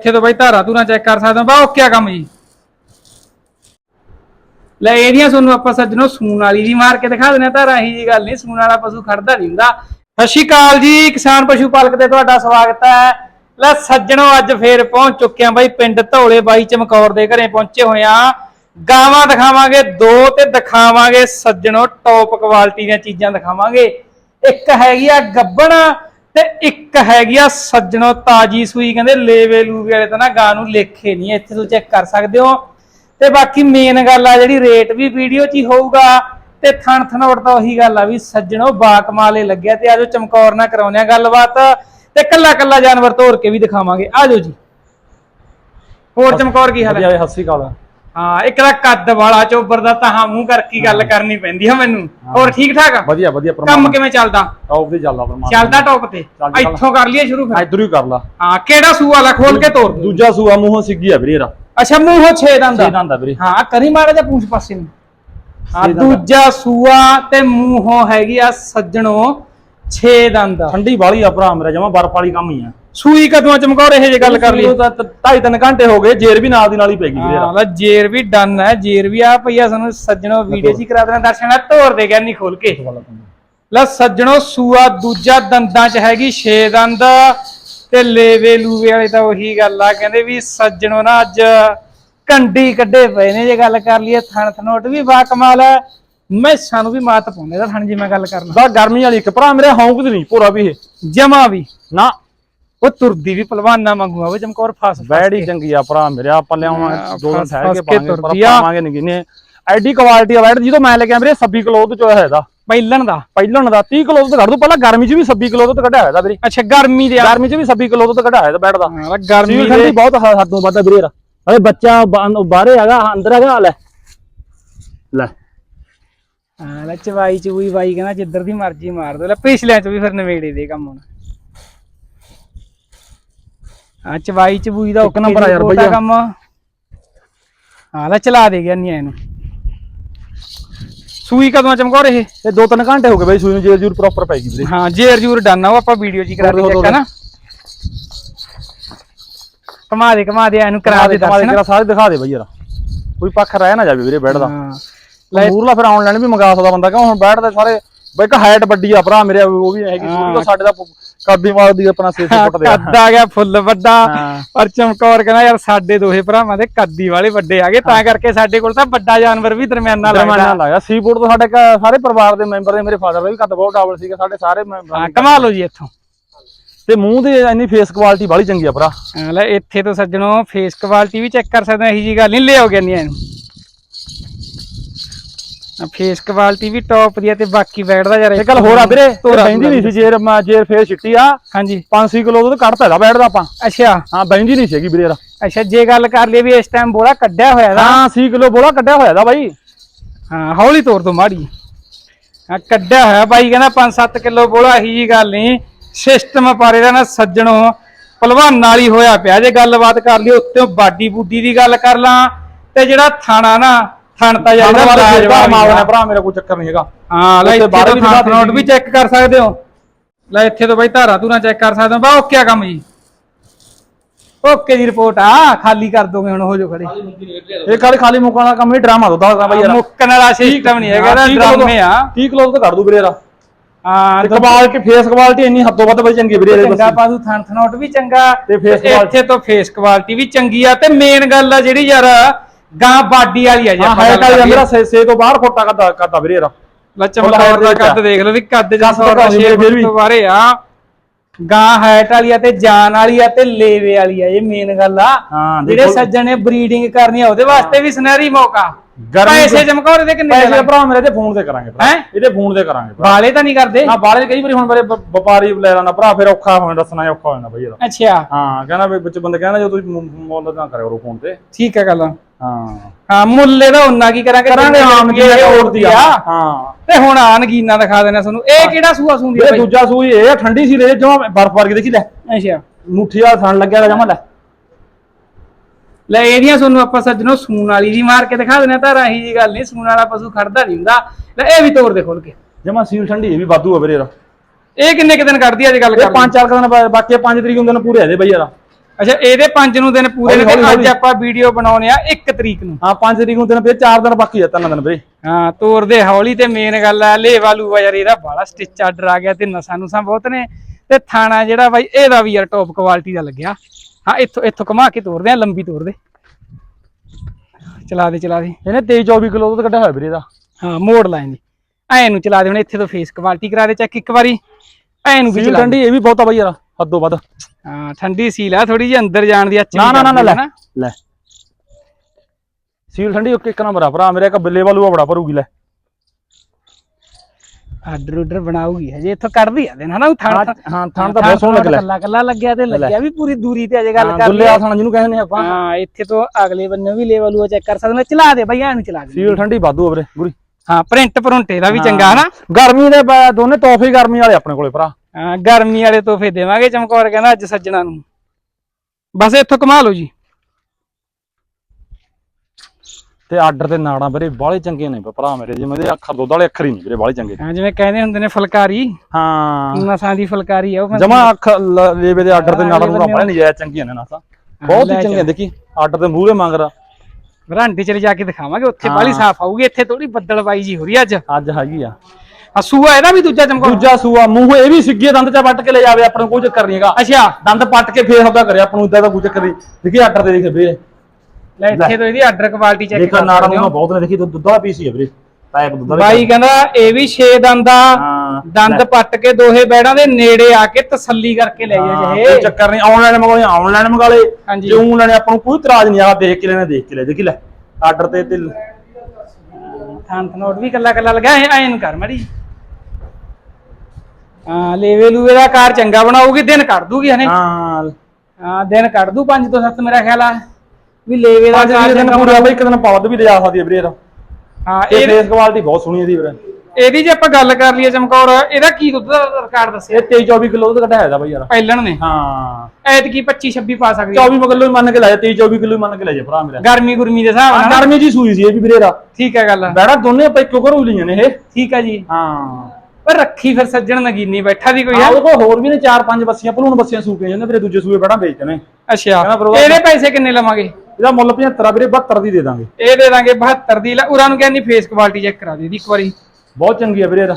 ਇੱਥੇ ਤੋਂ ਬਾਈ ਧਾਰਾ ਧੂਰਾ ਚੈੱਕ ਕਰ ਸਕਦੇ ਹੋ ਬਾ ਓਕੇ ਆ ਕੰਮ ਜੀ। ਲੈ ਇਹਦੀਆਂ ਤੁਹਾਨੂੰ ਆਪਾਂ ਸੱਜਣੋ ਸੂਣ ਵਾਲੀ ਦੀ ਮਾਰ ਕੇ ਦਿਖਾ ਦਿੰਦੇ ਆ ਧਾਰਾ, ਇਹੀ ਜੀ ਗੱਲ ਨਹੀਂ, ਸੂਣ ਵਾਲਾ ਪਸ਼ੂ ਖੜਦਾ ਨਹੀਂ ਹੁੰਦਾ। ਸਤਿ ਸ਼੍ਰੀ ਅਕਾਲ ਜੀ, ਕਿਸਾਨ ਪਸ਼ੂ ਪਾਲਕ ਤੇ ਤੁਹਾਡਾ ਸਵਾਗਤ ਹੈ। ਲੈ ਸੱਜਣੋ ਅੱਜ ਫੇਰ ਪਹੁੰਚ ਚੁੱਕੇ ਆ ਬਾਈ ਪਿੰਡ ਧੌਲੇ ਬਾਈ ਚਮਕੌਰ ਦੇ ਘਰੇ ਪਹੁੰਚੇ ਹੋਏ ਆ ਗਾਵਾਂ ਦਿਖਾਵਾਂਗੇ, ਦੋ ਤੇ ਦਿਖਾਵਾਂਗੇ ਸੱਜਣੋ ਟੌਪ ਕੁਆਲਿਟੀ ਦੀਆਂ ਚੀਜ਼ਾਂ ਦਿਖਾਵਾਂਗੇ। ਇੱਕ ਹੈਗੀ ਆ ਗੱਬਣ ਤੇ ਇੱਕ ਹੈਗੀ ਆ ਸੱਜਣੋ ਤਾਜੀ ਸੂਈ ਕਹਿੰਦੇ ਲੇਵੇ ਲੂਵੇ ਵਾਲੇ ਤਾਂ ਨਾ ਗਾਂ ਨੂੰ ਲੇਖੇ ਨਹੀਂ ਇੱਥੇ ਤੋਂ ਚੈੱਕ ਕਰ ਸਕਦੇ ਹੋ। ਤੇ ਬਾਕੀ ਮੇਨ ਗੱਲ ਆ ਜਿਹੜੀ ਰੇਟ ਵੀ ਵੀਡੀਓ 'ਚ ਹੀ ਹੋਊਗਾ ਤੇ ਥਣ ਥਣੋੜ ਤਾਂ ਉਹੀ ਗੱਲ ਆ ਵੀ ਸੱਜਣੋ ਬਾਕਮਾਲੇ ਲੱਗਿਆ ਤੇ ਆਜੋ ਚਮਕੌਰ ਨਾਲ ਕਰਾਉਂਦੇ ਆ ਗੱਲਬਾਤ ਤੇ ਕੱਲਾ ਕੱਲਾ ਜਾਨਵਰ ਤੋੜ ਕੇ ਵੀ ਦਿਖਾਵਾਂਗੇ। ਆਜੋ ਜੀ। ਹੋਰ ਚਮਕੌਰ ਕੀ ਹਾਲ ਹੈ? ਸਤਿ ਸ੍ਰੀ ਅਕਾਲ। ਹਾਂ ਇੱਕ ਦਾ ਕੱਦ ਵਾਲਾ ਚੋਬਰ ਦਾ ਤਾਂ ਮੂੰਹ ਕਰਕੇ ਗੱਲ ਕਰਨੀ ਪੈਂਦੀ ਆ ਮੈਨੂੰ। ਹੋਰ ਠੀਕ ਠਾਕ ਆ? ਵਧੀਆ ਵਧੀਆ ਕੰਮ ਕਿਵੇਂ ਚੱਲਦਾ? ਟੌਪ ਦੀ ਚੱਲਦਾ ਪਰਮਾਤਮਾ। ਚੱਲਦਾ ਟੌਪ ਤੇ। ਇੱਥੋਂ ਕਰ ਲਈਏ ਸ਼ੁਰੂ ਫਿਰ? ਇਧਰ ਹੀ ਕਰ ਲਾ। ਹਾਂ ਕਿਹੜਾ ਸੂਆ ਲਾ ਖੋਲ ਕੇ ਦੇ? ਦੂਜਾ ਸੂਆ ਮੂੰਹੋਂ ਸਿੱਗੀ ਆ ਵੀਰੇ ਇਹਦਾ। ਅੱਛਾ ਮੂੰਹੋਂ ਛੇ ਦੰਦ ਛੇ ਦੰਦ ਆ ਵੀਰੇ। ਹਾਂ ਕਰੀ ਮਾੜਾ ਜਿਹਾ ਪੂੰਛ ਪਾਸੇ ਨੂੰ। ਹਾਂ ਛੇ ਦੰਦ ਆ। ਦੂਜਾ ਸੂਆ ਤੇ ਮੂੰਹੋਂ ਹੈਗੀ ਆ ਸੱਜਣੋ 6 ਦੰਦ ਠੰਡੀ ਵਾਲੀ ਆ ਭਰਾ ਮੇਰਾ ਜਮਾ ਬਰਫ ਵਾਲੀ ਕੰਮ ਹੀ ਆ। ਸੂਈ ਕਦੋਂ ਚਮਕੌਰ ਇਹ ਜੇ ਗੱਲ ਕਰ ਲਈ ਤਾਂ ਤ- ਢਾਈ ਤਿੰਨ ਘੰਟੇ ਹੋ ਗਏ ਜੇਰ ਵੀ ਨਾਲ ਦੀ ਨਾਲ ਹੀ ਪੈ ਗਈ ਹਾਂ ਲਾ ਜੇਰ ਵੀ ਡਨ ਹੈ ਜੇਰ ਵੀ ਆ ਪਈਆ ਸਾਨੂੰ ਸੱਜਣੋ ਵੀਡੀਓ ਹੀ ਕਰਾ ਦੇਣਾ ਦਰਸ਼ਨ ਆ ਤੋੜ ਦੇ ਗਿਆ ਨਹੀਂ ਖੋਲ ਕੇ। ਲੈ ਸੱਜਣੋ ਸੂਆ ਦੂਜਾ ਦੰਦਾਂ ਚ ਹੈਗੀ 6 ਦੰਦ। ਤੇ ਲੇਵੇ ਲੂਵੇ ਵਾਲੇ ਤਾਂ ਉਹੀ ਗੱਲ ਆ ਕਹਿੰਦੇ ਵੀ ਸੱਜਣੋ ਨਾ ਅੱਜ ਕੰਡੀ ਕੱਢੇ ਪਏ ਨੇ ਜੇ ਗੱਲ ਕਰ ਲਈਏ ਥਣ ਥਨੋਟ ਵੀ ਬਾ ਕਮਾਲ ਹੈ। ਮੈਸਾਂ ਨੂੰ ਵੀ ਮਾਤ ਪਾਉਂਦੇ ਦਾ ਥਣ ਜੀ ਮੈਂ ਗੱਲ ਕਰਨਾ ਦਾ ਗਰਮੀ ਵਾਲੀ ਇੱਕ ਭਰਾ ਮੇਰੇ ਹੌਂਕਦੀ ਨਹੀਂ ਪੂਰਾ ਵੀ ਇਹ। ਜਮਾ ਵੀ। ਨਾ। ਉਹ ਤੁਰਦੀ ਵੀ ਪਹਿਲਵਾਨਾ ਵਾਂਗੂ ਆਵੇ ਚਮਕੌਰ ਫਸ ਬੈੜੀ ਚੰਗੀ ਆ ਭਰਾ ਮੇਰੇ ਆਪਾਂ ਲਿਆਵਾਂਗੇ ਦੋ ਦਿਨ ਠਹਿਰ ਕੇ ਪਾਵਾਂਗੇ ਪਰ ਨਹੀਂ ਕਿਨੇ। ਐਡੀ ਕੁਆਲਿਟੀ ਆ ਬੈੜ ਜਦੋਂ ਮੈਂ ਲੈ ਕੇ ਆ ਵੀਰੇ 26 ਕਿਲੋ ਉਹਦੇ ਚੋਂ ਹੈ ਇਹਦਾ ਪਹਿਲਣ ਦਾ। ਪਹਿਲਣ ਦਾ 30 ਕਿਲੋ ਤੋਂ ਕੱਢ ਦੂ ਪਹਿਲਾਂ ਗਰਮੀ 'ਚ ਵੀ 26 ਕਿਲੋ ਤੋਂ ਕੱਢਿਆ ਹੋਇਆ ਇਹਦਾ ਵੀਰੇ। ਅੱਛਾ ਗਰਮੀ ਦੇ ਗਰਮੀ 'ਚ ਵੀ 26 ਕਿਲੋ ਤੋਂ ਕੱਢਿਆ ਹੋਇਆ ਇਹਦਾ ਬੈੜ ਦਾ। ਹਾਂ, ਗਰਮੀ ਦੇ ਠੰਡੀ ਬਹੁਤ ਹੱਦੋਂ ਵੱਧ ਵੀਰੇ ਅਰੇ ਬੱਚਾ ਬਾਹਰ- ਬਾਹਰੇ ਹੈਗਾ ਅੰਦਰ ਹੈਗਾ ਲੈ। ਲੈ। ਹਾਂ ਲੈ ਚਵਾਈ ਚੂਈ ਬਾਈ ਕਹਿੰਦਾ ਜਿੱਧਰ ਦੀ ਮਰਜ਼ੀ ਮਾਰ ਦੋ। ਲੈ ਪਿਛਲਿਆਂ ਚ ਵੀ ਫਿਰ ਨਵੇੜੇ ਦੇ ਕੰਮ ਹੁਣ। ਹਾਂ ਚਵਾਈ ਚਬੂਈ ਦਾ ਇੱਕ ਨੰਬਰ ਆ ਯਾਰ ਰਿਪੋਰਟ ਆ ਭਈਆ। ਕੰਮ। ਹਾਂ ਲੈ ਚਲਾ ਦੇ ਗਿਆ ਨਹੀਂ ਇਹਨੂੰ ਸੂਈ ਕਦੋਂ ਚਮਕੌਰ ਇਹ? ਇਹ ਦੋ ਤਿੰਨ ਘੰਟੇ ਹੋ ਗਏ ਬਈ ਸੂਈ ਨੂੰ ਜੇਰ ਜੂਰ ਪ੍ਰੋਪਰ ਪੈ ਗਈ ਵੀਰੇ। ਹਾਂ ਜੇਰ ਜੂਰ ਡਨ ਉਹ ਆਪਾਂ ਵੀਡੀਓ ਜੀ ਕਰਾ ਦੇ ਚੈੱਕ ਹੈ ਨਾ। ਕਮਾ ਦੇ ਕਮਾ ਦੇ ਇਹਨੂੰ ਕਰਾ ਦੇ ਦਰਸ਼ਨ ਤੇਰਾ ਸਾਰੇ ਦਿਖਾ ਦੇ ਬਈ ਯਾਰ। ਕੋਈ ਪੱਖ ਰਹਿ ਨਾ ਜਾਵੇ ਵੀਰੇ ਬੈਠ ਦਾ। ਹਾਂ। ਲੈ ਮੂਰਲਾ ਫਿਰ ਆਨਲਾਈਨ ਵੀ ਮੰਗਾ ਸਕਦਾ ਬੰਦਾ ਕਿਉਂ ਹੁਣ ਬੈਠ ਦੇ ਸਾਰੇ ਬਈ ਇੱਕ ਹਾਈਟ ਵੱਡੀ ਆ ਭਰਾ ਮੇਰੇ ਉਹ ਵੀ ਹੈਗੀ ਸੂਰੀ ਤਾਂ ਸਾਡੇ ਦਾ ਕਾਦੀ ਮਾਰਦੀ ਆਪਣਾ 6 ਫੁੱਟ ਦੇ ਆ। ਕੱਦ ਆ ਗਿਆ ਫੁੱਲ ਵੱਡਾ। ਹਾਂ। ਪਰ ਚਮਕੌਰ ਕਹਿੰਦਾ ਯਾਰ ਸਾਡੇ ਦੋਹੇ ਭਰਾਵਾਂ ਦੇ ਕੱਦੀ ਵਾਲੇ ਵੱਡੇ ਆ ਗਏ। ਤਾਂ ਕਰਕੇ ਸਾਡੇ ਕੋਲ ਤਾਂ ਵੱਡਾ ਜਾਨਵਰ ਵੀ ਦਰਮਿਆਨਾ ਦਰਮਿਆਨਾ ਲੱਗਦਾ। ਲੱਗਾ ਸੀ ਫੁੱਟ ਤੋਂ ਸਾਡੇ ਸਾਰੇ ਪਰਿਵਾਰ ਦੇ ਮੈਂਬਰ ਦੇ ਮੇਰੇ ਫਾਦਰ ਦਾ ਵੀ ਕੱਦ ਬਹੁਤ ਡਬਲ ਸੀਗਾ। ਸਾਡੇ ਸਾਰੇ ਮੈਂਬਰ ਹਾਂ ਕਮਾ ਲਓ ਜੀ ਇੱਥੋਂ। ਤੇ ਮੂੰਹ ਦੀ ਇੰਨੀ ਫੇਸ ਕੁਆਲਿਟੀ ਬਾਲੀ ਚੰਗੀ ਆ ਭਰਾ। ਹਾਂ, ਲੈ ਇੱਥੇ ਤੋਂ ਸੱਜਣੋ ਫੇਸ ਕੁਆਲਿਟੀ ਵੀ ਚੈੱਕ ਕਰ ਸਕਦੇ ਹੋ ਇਹੀ ਜੀ ਗੱਲ ਨਹੀਂ ਲਿਆਓ ਗਿਆ ਇਹਨੂੰ। ਫੇਸ ਕੁਆਲਿਟੀ ਵੀ ਟੌਪ ਦੀ ਆ ਤੇ ਬਾਕੀ ਬੈਠਦਾ ਯਾਰ ਇਹ ਗੱਲ ਹੋਰ ਆ ਵੀਰੇ ਬੈਂਦੀ ਨਹੀਂ ਸੀ ਜੇਰ ਮੈਂ ਜੇਰ ਫੇਰ ਛਿੱਟੀ ਆ ਹਾਂਜੀ। 5-6 ਕਿਲੋ ਤੋਂ ਕੱਢਤਾ ਇਹਦਾ ਬੈਠਦਾ ਆਪਾਂ। ਅੱਛਾ। ਹਾਂ ਬੈਂਦੀ ਨਹੀਂ ਸੀਗੀ ਵੀਰੇ ਯਾਰ ਅੱਛਾ ਜੇ ਗੱਲ ਕਰ ਲਈਏ ਵੀ ਇਸ ਟਾਈਮ ਬੋਲਾ ਕੱਢਿਆ ਹੋਇਆ ਦਾ ਹਾਂ 80 ਕਿਲੋ ਬੋਲਾ ਕੱਢਿਆ ਹੋਇਆ ਦਾ ਬਾਈ। ਹਾਂ ਹੌਲੀ ਤੋਰ ਤੋਂ ਮਾੜੀ। ਹਾਂ ਕੱਢਿਆ ਹੋਇਆ ਬਾਈ ਕਹਿੰਦਾ 5-7 ਕਿਲੋ ਬੋਲਾ ਇਹੀ ਜੀ ਗੱਲ ਨਹੀਂ। ਸਿਸਟਮ ਪਾਰੇ ਦਾ ਨਾ ਸੱਜਣੋ ਪਹਿਲਵਾਨ ਨਾਲ ਹੀ ਹੋਇਆ ਪਿਆ। ਜੇ ਗੱਲਬਾਤ ਕਰ ਲਈ ਉੱਤੇ ਬਾਡੀ ਬੁੱਡੀ ਦੀ ਗੱਲ ਕਰ ਲਾਂ ਤੇ ਜਿਹੜਾ ਥਾਣਾ ਨਾ ਥਣ ਤਾਂ ਯਾਰ ਇਹਦਾ ਵਾਲੇ ਆ। ਮਾਵਨਾ ਭਰਾ ਮੇਰਾ ਕੋਈ ਚੱਕਰ ਨਹੀਂ ਹੈਗਾ। ਹਾਂ ਲੈ ਇੱਥੇ ਬਾਹਰ ਤੋਂ ਵੀ ਦਿਖਾ ਨੋਟ ਵੀ ਚੈੱਕ ਕਰ ਸਕਦੇ ਹੋ। ਲੈ ਇੱਥੇ ਤੋਂ ਬਾਈ ਧਾਰਾ ਧੂਰਾ ਚੈੱਕ ਕਰ ਸਕਦੇ ਹੋ। ਬਾ ਓਕੇ ਆ ਕੰਮ ਜੀ। ਓਕੇ ਦੀ ਰਿਪੋਰਟ। ਆ ਖਾਲੀ ਕਰ ਦੋਗੇ ਹੁਣ ਹੋ ਜੋ ਖੜੇ। ਇਹ ਖਾਲੀ ਖਾਲੀ ਮੁੱਕਣ ਦਾ ਕੰਮ ਹੀ ਡਰਾਮਾ ਦੋਦਾ ਦਾ ਬਾਈ ਯਾਰ। ਮੁੱਕਣ ਵਾਲਾ ਸਿਸਟਮ ਨਹੀਂ ਹੈਗਾ ਇਹਦਾ 30 ਕਿਲੋ ਤੋਂ- ਡਰਾਮੇ ਆ। 30 ਕਿਲੋ ਤੋਂ ਕੱਢ ਦੂ ਵੀਰੇ ਯਾਰ ਹਾਂ ਕਬਾਲ ਕੇ ਫੇਸ ਕੁਆਲਿਟੀ ਇੰਨੀ ਹੱਦੋਂ ਵੱਧ ਬਈ ਚੰਗੀ ਵੀਰੇ ਚੰਗਾ ਪਾਦੂ ਥਣ ਥਨੋਟ ਵੀ ਚੰਗਾ। ਇੱਥੇ ਤੋਂ ਫੇਸ ਕੁਆਲਿਟੀ ਵੀ ਚੰਗੀ ਆ। ਤੇ ਮੇਨ ਗੱਲ ਆ ਜਿਹੜੀ ਯਾਰ ਗਾਂ ਬਾਡੀ ਵਾਲੀ ਆ ਜੀ ਹਾਂ ਗੱਲ ਵਾਲੀ ਕਰੀਏ। ਮੇਰਾ 6 ਤੋਂ ਬਾਹਰ ਫੁੱਟਾ ਕਰਦਾ ਕਰਦਾ ਵੀਰੇ ਯਾਰ ਲੈ ਚਮਕੌਰ ਦਾ ਕੱਦ ਦੇਖ ਲਓ ਵੀ ਕੱਦ ਜਾਂ ਸੌ ਦਾ ਫਿਰ ਵੀ। ਤੋਂ ਬਾਰੇ ਆ ਗਾਂ ਹਾਈਟ ਵਾਲੀ ਆ ਤੇ ਜਾਨ ਵਾਲੀ ਆ ਤੇ ਲੇਵੇ ਵਾਲੀ ਆ ਇਹ ਮੇਨ ਗੱਲ ਆ ਹਾਂ, ਜਿਹੜੇ। ਸੱਜਣ ਨੇ ਬਰੀਡਿੰਗ ਕਰਨੀ ਆ ਉਹਦੇ ਵਾਸਤੇ ਵੀ ਸੁਨਹਿਰੀ ਮੌਕਾ ਗਰਮੀ ਪੈਸੇ ਚਮਕੌਰ ਦੇ ਕਿੰਨੇ ਪੈਸੇ? ਭਰਾ ਮੇਰੇ ਤੇ ਫੋਨ ਤੇ ਕਰਾਂਗੇ ਭਰਾ। ਹੈਂ? ਇਹਦੇ ਫੋਨ ਤੇ ਕਰਾਂਗੇ ਵਾਲੇ ਤਾਂ ਨਹੀਂ ਕਰਦੇ? ਨਾ ਬਾਲੇ ਕਈ ਵਾਰੀ ਹੁਣ ਮੇਰੇ ਵਪਾਰੀ ਲੈ ਲੈਣਾ ਭਰਾ ਫਿਰ ਔਖਾ ਹੋ ਜਾਂਦਾ ਦੱਸਣਾ ਔਖਾ ਹੋ ਜਾਂਦਾ ਬਈ ਇਹਦਾ। ਅੱਛਾ। ਹਾਂ ਕਹਿੰਦਾ ਵੀ ਵਿੱਚ ਬੰਦੇ ਕਹਿੰਦਾ ਜੋ ਤੁਸੀਂ ਮੁੱਲ ਨਾ ਕਰਿਆ ਕਰੋ ਫੋਨ ਤੇ। ਠੀਕ ਹੈ ਗੱਲ। ਹਾਂ। ਹਾਂ ਮੁੱਲ ਇਹਦਾ ਉਹਨਾਂ ਕੀ ਕਰਾਂਗੇ? ਕਰਾਂਗੇ ਆਮ ਕੀ ਇਹ ਔੜਦੀ ਆ। ਹਾਂ। ਤੇ ਹੁਣ ਆ ਨਗੀਨਾ ਦਿਖਾ ਦੇਣਾ ਤੁਹਾਨੂੰ। ਇਹ ਕਿਹੜਾ ਸੂਆ ਸੂੰਦੀ ਆ ਇਹ ਦੂਜਾ ਸੂਈ ਇਹ ਠੰਡੀ ਸੀ ਰੇ ਜਮਾ ਬਰਫ ਵਰਗੀ ਦੇਖੀ ਲੈ। ਅੱਛਾ। ਮੁੱਠੀ ਵਾਲਾ ਥਣ ਲੱਗਿਆ ਜਮਾ ਲੈ। ਲੈ ਇਹਦੀਆਂ ਤੁਹਾਨੂੰ ਆਪਾਂ ਸੱਜਣੋ ਸੂਣ ਵਾਲੀ ਦੀ ਮਾਰ ਕੇ ਦਿਖਾ ਦਿੰਦੇ ਤਾਂ ਰਹੀ ਜੀ ਗੱਲ ਨਹੀਂ ਸੂਣ ਵਾਲਾ ਪਸ਼ੂ ਖੜਦਾ ਨਹੀਂ ਹੁੰਦਾ। ਲੈ ਇਹ ਵੀ ਤੋੜ ਦੇ ਖੋਲ ਕੇ। ਜਮਾ ਸੀਲ ਠੰਡੀ ਇਹ ਵੀ ਵਾਧੂ ਆ ਵੀਰੇ ਇਹ ਕਿੰਨੇ ਕੁ ਦਿਨ ਕੱਢਦੀ ਅੱਜ ਗੱਲ ਇਹ ਕਰ ਪੰਜ ਚਾਰ ਕੁ ਦਿਨ ਬਾ- ਬਾਕੀ 5 ਤਰੀਕ ਨੇ ਪੂਰੇ ਆ ਦੇ ਬਈ ਯਾਰ ਅੱਛਾ ਇਹਦੇ 5 ਨੂੰ ਦਿਨ ਪੂਰੇ ਨੇ ਤੇ ਅੱਜ। ਆਪਾਂ ਵੀਡੀਓ ਬਣਾਉਣੇ ਆ 1 ਤਰੀਕ ਨੂੰ। ਹਾਂ 5 ਤਰੀਕ ਨੂੰ ਦਿਨ ਫਿਰ 4 ਦਿਨ ਬਾਕੀ ਆ ਤਿੰਨ ਦਿਨ ਵੀਰੇ। ਹਾਂ ਤੋਰਦੇ ਹੌਲੀ ਤੇ ਮੇਨ ਗੱਲ ਆ ਲੇਵਾ ਲੂਵਾ ਯਾਰ ਇਹਦਾ ਬਾਲਾ ਸਟਿਚ ਆਰਡਰ ਆ ਗਿਆ ਤੇ ਨਸਾਂ ਨੂਸਾਂ ਬਹੁਤ ਨੇ। ਤੇ ਥਾਣਾ ਜਿਹੜਾ ਬਾਈ ਇਹਦਾ ਵੀ ਯਾਰ ਟੌਪ ਕੁਆਲਿਟੀ ਦਾ ਲੱਗਿਆ। ਹਾਂ ਇੱਥੋਂ ਇੱਥੋਂ ਘੁਮਾ ਕੇ ਤੋਰਦੇ ਆ ਲੰਬੀ ਤੋਰਦੇ ਚਲਾ ਦੇ ਚਲਾ ਦੇ। ਇਹਨੇ 23 24 ਕਿਲੋ ਦੁੱਧ ਕੱਢਿਆ ਹੋਇਆ ਵੀਰੇ ਦਾ ਹਾਂ ਮੋੜ ਲਾइन ਦੀ ਐ ਨੂੰ ਚਲਾ ਦੇ ਹੁਣ ਇੱਥੇ ਤੋਂ ਫੇਸ ਕੁਆਲਿਟੀ ਕਰਾ ਦੇ ਚੈੱਕ ਇੱਕ ਵਾਰੀ। ਐ ਨੂੰ ਵੀ ਸੀਲ ਚਲਾ ਦੇ। ਠੰਡੀ ਇਹ ਵੀ ਬਹੁਤਾ ਬਾਈ ਯਾਰ ਹੱਦੋਂ ਵੱਧ। ਹਾਂ ਠੰਡੀ ਸੀਲ ਆ ਥੋੜੀ ਜਿਹੀ ਅੰਦਰ ਜਾਣ ਦੀ ਅੱਛੀ ਨਾ ਨਾ ਨਾ ਨਾ ਲੈ। ਲੈ। ਸੀਲ ਠੰਡੀ ਇੱਕ ਇੱਕ ਨੰਬਰ ਆ ਭਰਾ ਮੇਰੇ ਇੱਕ ਬਿੱਲੇ ਵਾਲੂ ਬੜਾ ਭਰੂਗੀ ਲੈ। ਆਰਡਰ ਬਣਾਉਗੀ ਹਜੇ ਇੱਥੋਂ ਕੱਢਦੀ ਆ ਦੇਣਾ ਨਾ ਉਹ ਥਣ ਹਾਂ, ਥਣ ਤਾਂ ਬਹੁਤ ਸੋਹਣਾ ਲੱਗਿਆ। ਕੱਲਾ ਕੱਲਾ ਲੱਗਿਆ ਤੇ ਲੱਗਿਆ ਵੀ ਪੂਰੀ ਦੂਰੀ ਤੇ ਅਜੇ ਗੱਲ ਕਰ ਦੁੱਲੇ ਆਸਣ ਜਿਹਨੂੰ ਕਹਿੰਦੇ ਨੇ ਆਪਾਂ। ਹਾਂ ਇੱਥੇ ਤੋਂ ਅਗਲੇ ਬੰਨੇ ਵੀ ਲੈਵਲ ਉਹ ਚੈੱਕ ਕਰ ਸਕਦੇ ਚਲਾ ਦੇ ਬਈ ਐਨੂੰ ਚਲਾ ਦੇ। ਸੀਲ ਠੰਡੀ ਵਾਧੂ ਆ ਵੀਰੇ ਗੁਰੀ ਹਾਂ ਪ੍ਰਿੰਟ ਪਰੁੰਟੇ ਦਾ ਵੀ ਚੰਗਾ ਹਨਾ? ਗਰਮੀ ਦੇ ਦੋਨੇ ਤੋਹਫੇ ਗਰਮੀ ਵਾਲੇ ਆਪਣੇ ਕੋਲੇ ਭਰਾ। ਹਾਂ ਗਰਮੀ ਵਾਲੇ ਤੋਹਫੇ ਦੇਵਾਂਗੇ ਚਮਕੌਰ ਕਹਿੰਦਾ ਅੱਜ ਸੱਜਣਾ ਨੂੰ। ਬਸ ਇੱਥੋਂ ਕਮਾ ਲਓ ਜੀ। ਤੇ ਆਰਡਰ ਤੇ ਨਾੜਾਂ ਵੀਰੇ ਬਾਹਲੇ ਚੰਗੇ ਨੇ ਭਰਾ ਮੇਰੇ ਜਿਵੇਂ ਦੇ ਅੱਖਰ ਦੁੱਧ ਵਾਲੇ ਅੱਖਰ ਹੀ ਨਹੀਂ ਵੀਰੇ ਬਾਹਲੇ ਚੰਗੇ ਹਾਂ ਜਿਵੇਂ ਕਹਿੰਦੇ ਹੁੰਦੇ ਨੇ ਫੁਲਕਾਰੀ ਹਾਂ। ਨਸਾਂ ਦੀ ਫੁਲਕਾਰੀ ਆ ਉਹ ਜਮਾ ਅੱਖ ਲੇਵੇ ਦੇ ਆਰਡਰ ਤੇ ਨਾੜਾਂ ਨੂੰ ਨਹੀਂ ਜਾਇਆ ਚੰਗੀਆਂ ਨੇ ਨਾਸਾਂ। ਬਹੁਤ ਹੀ ਚੰਗੀਆਂ ਦੇਖੀ ਆਰਡਰ ਤੇ ਮੂਹਰੇ ਮੰਗ ਰਾ ਬਰਾਂਡੇ ਚਲੇ ਜਾ ਕੇ ਦਿਖਾਵਾਂਗੇ ਉੱਥੇ। ਬਾਲੀ ਸਾਫ਼ ਆਊਗੀ ਇੱਥੇ ਥੋੜੀ ਬੱਦਲਬਾਈ ਜੀ ਹੋ ਰਹੀ ਅੱਜ। ਅੱਜ ਹੈਗੀ ਆ। ਆ ਸੂਆ ਇਹਦਾ ਵੀ ਦੂਜਾ ਚਮਕੌਰ? ਦੂਜਾ ਸੂਆ ਮੂੰਹ ਇਹ ਵੀ ਸਿੱਗੇ ਦੰਦ ਚ ਵੱਟ ਕੇ ਲੈ ਜਾਵੇ ਆਪਾਂ ਨੂੰ ਕੋਈ ਚੱਕਰ ਨਹੀਂਗਾ ਅੱਛਾ। ਦੰਦ ਪੱਟ ਕੇ ਫੇਰ ਹੁੰਦਾ ਕਰਿਆ ਆਪਾਂ ਨੂੰ ਇਦਾਂ ਦਾ ਕੋਈ ਚੱਕਰ ਨਹੀਂ ਦੇਖੀ ਆਰਡਰ ਤੇ ਦੇਖ ਵੀਰੇ। ਲੈ ਇੱਥੇ ਤੋਂ ਇਹਦੀ ਆਰਡਰ ਕੁਆਲਿਟੀ ਚੈੱਕ ਦੇਖਾ ਨਾੜਾਂ ਨੂੰ ਬਹੁਤ ਨੇ ਦੇਖੀ ਦੁੱਧ ਵਾਲਾ ਪੀਸ ਹੀ ਆ ਵੀਰੇ। ਪੈਪ ਦੁੱਧ ਵਾਲੇ ਬਾਈ ਕਹਿੰਦਾ ਇਹ ਵੀ 6 ਦੰਦ ਆ। ਹਾਂ ਦੰਦ ਪੱਟ ਕੇ ਦੋਹੇ ਬੈੜਾਂ ਦੇ ਨੇੜੇ ਆ ਕੇ ਤਸੱਲੀ ਕਰਕੇ ਲੈ ਜਾ ਹਾਂ, ਜੇ। ਕੋਈ ਚੱਕਰ ਨਹੀਂ ਆਨਲਾਈਨ ਮੰਗਾਉਣੇ ਆਨਲਾਈਨ ਮੰਗਾ ਲੇ ਹਾਂਜੀ। ਜੇ ਆਨਲਾਈਨ ਆਪਾਂ ਨੂੰ ਕੋਈ ਇਤਰਾਜ਼ ਨਹੀਂ ਆ ਦੇਖ ਕੇ ਲੈਣਾ ਦੇਖ ਕੇ ਲੈ। ਦੇਖੀ ਲੈ ਆਰਡਰ ਤੇ ਤੇ ਥਾਂ ਥਨੋਟ ਵੀ ਕੱਲਾ ਕੱਲਾ ਲਗਾ ਐਨ ਕਰ ਮੜੀ। ਹਾਂ ਲੈਵੇ ਲੂਵੇ ਦਾ ਕਾਰ ਚੰਗਾ ਬਣਾਉਗੀ ਦਿਨ ਕੱਢ ਦੂਗੀ ਹਨੇ ਹਾਂ। ਹਾਂ ਦਿਨ ਕੱਢ ਦੂ 5 ਤੋਂ 7 ਮੇਰਾ ਖਿਆਲ ਆ। ਵੀ ਲੈਵੇ ਦਾ ਦੇ ਦਿਨ ਪੂਰਾ ਬਈ ਇੱਕ ਦਿਨ ਪੌਦ ਵੀ ਲਿਜਾ ਸਕਦੀ ਹੈ ਵੀਰੇ ਇਹਦਾ ਹਾਂ ਇਹ ਫੇਸ ਕੁਆਲਿਟੀ ਬਹੁਤ ਸੋਹਣੀ ਇਹਦੀ ਵੀਰੇ। ਇਹਦੀ ਜੇ ਆਪਾਂ ਗੱਲ ਕਰ ਲਈਏ ਚਮਕੌਰ ਇਹਦਾ ਕੀ ਦੁੱਧ ਦਾ ਰਿਕਾਰਡ ਦੱਸਿਆ? ਇਹ 23 24 ਕਿਲੋ ਦੁੱਧ ਕੱਢਿਆ ਹੋਇਆ ਬਾਈ ਯਾਰ। ਪਹਿਲਣ ਨੇ। ਹਾਂ। ਐਤਕੀ 25 26 ਪਾ ਸਕਦੀ ਆ। 24 ਕਿਲੋ ਹੀ ਮੰਨ ਕੇ ਲੈ ਜਾ 23 24 ਕਿਲੋ ਹੀ ਮੰਨ ਕੇ ਲੈ ਜਾ ਭਰਾ ਮੇਰਾ। ਗਰਮੀ ਗੁਰਮੀ ਦੇ ਹਿਸਾਬ ਨਾਲ। ਗਰਮੀ ਜੀ ਸੂਈ ਸੀ ਇਹ ਵੀ ਵੀਰੇ ਦਾ ਠੀਕ ਹੈ ਗੱਲ। ਬੈੜਾ ਦੋਨੇ ਆਪਾਂ ਇੱਕੋ ਘਰੋਂ ਲਈਆਂ ਨੇ ਇਹ। ਠੀਕ ਹੈ ਜੀ। ਹਾਂ। ਪਰ ਰੱਖੀ ਫਿਰ ਸੱਜਣ ਨਗੀਨੀ ਬੈਠਾ ਦੀ ਕੋਈ ਆ ਉਹਦੇ ਕੋਲ ਹੋਰ ਵੀ ਨੇ ਚਾਰ ਪੰਜ ਬੱਸੀਆਂ ਭਲੂਣ ਬੱਸੀਆਂ ਸੂਕੀਆਂ ਜਾਂਦੇ ਵੀਰੇ ਦੂਜੇ ਸੂਏ ਬੈੜਾ ਵੇਚਦੇ ਨੇ। ਅੱਛਾ। ਇਹਦੇ ਪੈਸੇ ਕਿੰਨੇ ਲਵਾਂਗੇ? ਇਹਦਾ ਮੁੱਲ 75 ਆ ਵੀਰੇ 72 ਦੀ ਦੇ ਦਾਂਗੇ। ਇਹ ਦੇ ਦਾਂਗੇ 72 ਦੀ ਲੈ ਉਰਾਂ ਨੂੰ ਕਹਿੰਦੀ ਫੇਸ ਕੁਆਲਿਟੀ ਚੈੱਕ ਕਰਾ ਦੇ ਦੀ ਇੱਕ ਵਾਰੀ। ਬਹੁਤ ਚੰਗੀ ਆ ਵੀਰੇ ਇਹਦਾ।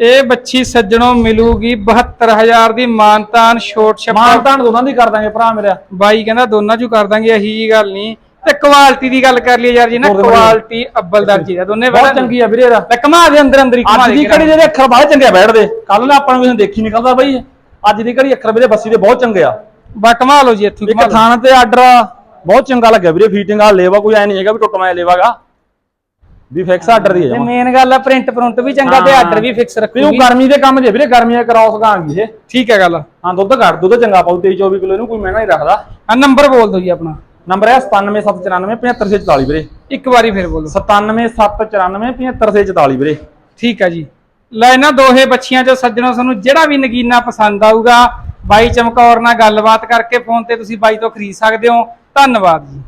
ਇਹ ਬੱਚੀ ਸੱਜਣੋਂ ਮਿਲੂਗੀ 72000 ਦੀ ਮਾਨਤਾਨ ਛੋਟ ਛਪਾ ਮਾਨਤਾਨ ਦੋਨਾਂ ਦੀ ਕਰ ਦਾਂਗੇ ਭਰਾ ਮੇਰਾ। ਬਾਈ ਕਹਿੰਦਾ ਦੋਨਾਂ ਚੋਂ ਕਰ ਦਾਂਗੇ ਇਹੀ ਜੀ ਗੱਲ ਨਹੀਂ। ਤੇ ਕੁਆਲਿਟੀ ਦੀ ਗੱਲ ਕਰ ਲਈਏ ਯਾਰ ਜੀ ਨਾ ਦੇ। ਕੁਆਲਿਟੀ ਅੱਬਲ ਦਰਜੀ ਦਾ ਦੋਨੇ ਬਹੁਤ ਚੰਗੀ ਆ ਵੀਰੇ ਇਹਦਾ। ਲੈ ਕਮਾ ਦੇ ਅੰਦਰ ਅੰਦਰ ਹੀ ਕਮਾ ਅੱਜ ਦੇ ਦੀ ਘੜੀ ਦੇ ਅੱਖਰ ਬਾਹਲੇ ਚੰਗੇ ਆ ਬੈਠਦੇ ਕੱਲ ਨਾ ਆਪਾਂ ਨੂੰ ਕਿਸੇ ਦੇਖੀ ਨਿਕਲਦਾ ਬਾਈ। ਅੱਜ ਦੀ ਘੜੀ ਅੱਖਰ ਵੀਰੇ ਬੱਸੀ ਦੇ ਬਹੁਤ ਚੰਗੇ ਆ। ਬਾ ਕਮਾ ਲਓ ਜੀ ਇੱਥੋਂ ਕਮਾ ਤੇ ਆਰਡਰ ਬਹੁਤ ਚੰਗਾ ਲੱਗਿਆ ਵੀਰੇ ਫੀਟਿੰਗ ਆ ਲੇਵਾ ਕੋਈ ਐ ਨਹੀਂ ਹੈਗਾ ਵੀ ਟੁੱਟਮਾ ਲੇਵਾਗਾ। ਵੀ ਫਿਕਸ ਆਰਡਰ ਦੀ ਹੈ ਤੇ ਜਮਾਂ। ਮੇਨ ਗੱਲ ਆ ਪ੍ਰਿੰਟ ਪ੍ਰਿੰਟ ਵੀ ਚੰਗਾ ਤੇ। ਆਰਡਰ ਵੀ ਫਿਕਸ ਵੀ ਉਹ ਰੱਖੂਗੀ। ਗਰਮੀ ਦੇ ਕੰਮ ਜੇ ਵੀਰੇ ਗਰਮੀਆਂ ਕਰਾਉਸ ਗਾਂਗੀ ਇਹ। ਠੀਕ ਹੈ ਗੱਲ। ਹਾਂ ਦੁੱਧ ਘੱਟ ਦੁੱਧ ਚੰਗਾ ਪਾਉ 23 24 ਕਿਲੋ ਇਹਨੂੰ ਕੋਈ ਮਹਿੰਗਾ ਨਹੀਂ ਰੱਖਦਾ। ਆ ਨੰਬਰ ਬੋਲ ਦਿਓ ਜੀ ਆਪਣਾ। ਨੰਬਰ ਹੈ 97794 75644 ਵੀਰੇ। ਇੱਕ ਵਾਰੀ ਫਿਰ ਬੋਲੋ। 97794 75644 ਵੀਰੇ। ਠੀਕ ਹੈ ਜੀ। ਲੈ ਇਹਨਾਂ ਦੋਹੇ ਬੱਚੀਆਂ ਚੋਂ ਸੱਜਣੋ ਤੁਹਾਨੂੰ ਜਿਹੜਾ ਵੀ ਨਗੀਨਾ ਪਸੰਦ ਆਊਗਾ ਬਾਈ ਚਮਕੌਰ ਨਾਲ ਗੱਲਬਾਤ ਕਰਕੇ ਫੋਨ ਤੇ ਤੁਸੀਂ ਬਾਈ ਤੋਂ ਖਰੀਦ ਸਕਦੇ ਹੋ। ਧੰਨਵਾਦ ਜੀ।